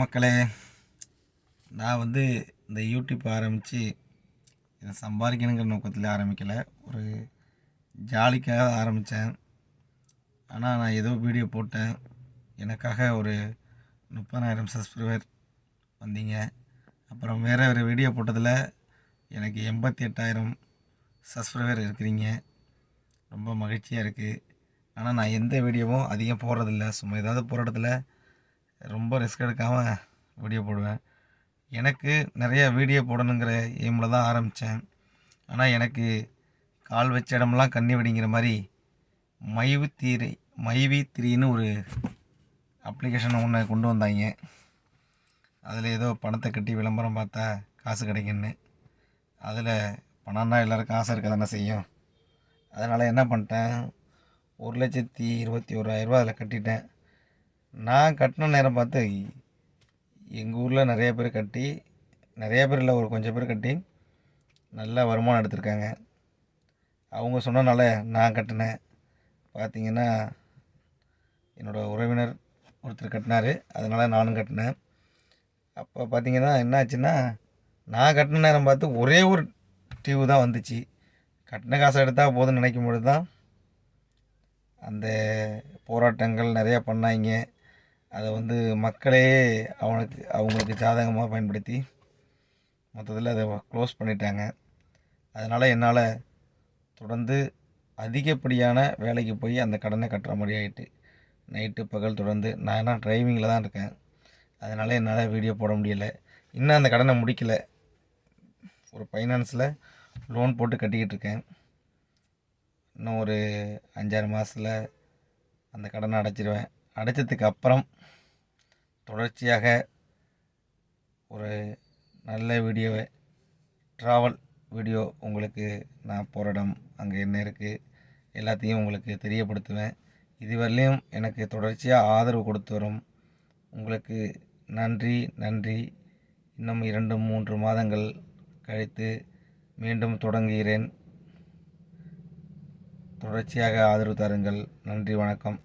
மக்களே நான் வந்து இந்த யூடியூப் ஆரம்பித்து இதை சம்பாதிக்கணுங்கிற நோக்கத்தில் ஆரம்பிக்கலை. ஒரு ஜாலிக்காக ஆரம்பித்தேன் ஆனால் நான் ஏதோ வீடியோ போட்டேன். எனக்காக ஒரு முப்பதாயிரம் சப்ஸ்கிரைபர் வந்தீங்க. அப்புறம் வேறு வேறு வீடியோ போட்டதில் எனக்கு எண்பத்தி எட்டாயிரம் சப்ஸ்கிரைபர் இருக்கிறீங்க. ரொம்ப மகிழ்ச்சியாக இருக்குது ஆனால் நான் எந்த வீடியோவும் அதிகம் போடுறதில்ல. சும்மா ஏதாவது போகிற இடத்துல ரொம்ப ரிஸ்க் எடுக்காமல் வீடியோ போடுவேன். எனக்கு நிறையா வீடியோ போடணுங்கிற எய்மில் தான் ஆரம்பித்தேன் ஆனால் எனக்கு கால் வச்ச இடமெல்லாம் கண்ணி வெடிங்கிற மாதிரி மைவி தீரை மைவி த்ரீன்னு ஒரு அப்ளிகேஷன் ஒன்று கொண்டு வந்தாங்க. அதில் ஏதோ பணத்தை கட்டி விளம்பரம் பார்த்தா காசு கிடைக்குன்னு அதில் பணம்னா எல்லாருக்கும் ஆசை இருக்க தானே செய்யும். அதனால் என்ன பண்ணிட்டேன்? ஒரு லட்சத்தி இருபத்தி ஓராயிரரூவா அதில் கட்டிட்டேன். நான் கட்டின நேரம் பார்த்து எங்கள் ஊரில் நிறைய பேர் கட்டி நிறைய பேர் இல்லை ஒரு கொஞ்சம் பேர் கட்டி நல்ல வருமானம் எடுத்திருக்காங்க. அவங்க சொன்னனால நான் கட்டினேன். பார்த்தீங்கன்னா என்னோடய உறவினர் ஒருத்தர் கட்டினார். அதனால் நானும் கட்டினேன். அப்போ பார்த்தீங்கன்னா என்னாச்சுன்னா நான் கட்டின நேரம் பார்த்து ஒரே ஒரு டியூ தான் வந்துச்சு. கட்டின காசை எடுத்தால் போதும்னு நினைக்கும் பொழுது தான் அந்த போராட்டங்கள் நிறையா பண்ணாங்க. அதை வந்து மக்களே அவனுக்கு அவங்களுக்கு சாதகமாக பயன்படுத்தி மொத்தத்தில் அதை க்ளோஸ் பண்ணிட்டாங்க. அதனால் என்னால் தொடர்ந்து அதிகப்படியான வேலைக்கு போய் அந்த கடனை கட்டுற மாதிரி ஆகிட்டு நைட்டு பகல் தொடர்ந்து நான் என்ன டிரைவிங்கில் தான் இருக்கேன். அதனால் என்னால் வீடியோ போட முடியலை. இன்னும் அந்த கடனை முடிக்கலை. ஒரு ஃபைனான்ஸில் லோன் போட்டு கட்டிக்கிட்டு இருக்கேன். இன்னும் ஒரு அஞ்சாறு மாதத்தில் அந்த கடனை அடைச்சிருவேன். அடைச்சதுக்கு அப்புறம் தொடர்ச்சியாக ஒரு நல்ல வீடியோவை ட்ராவல் வீடியோ உங்களுக்கு நான் போகிற இடம் அங்கே என்ன இருக்குது எல்லாத்தையும் உங்களுக்கு தெரியப்படுத்துவேன். இதுவரையிலையும் எனக்கு தொடர்ச்சியாக ஆதரவு கொடுத்து வரும். உங்களுக்கு நன்றி நன்றி. இன்னும் இரண்டு மூன்று மாதங்கள் கழித்து மீண்டும் தொடங்குகிறேன். தொடர்ச்சியாக ஆதரவு தாருங்கள். நன்றி வணக்கம்.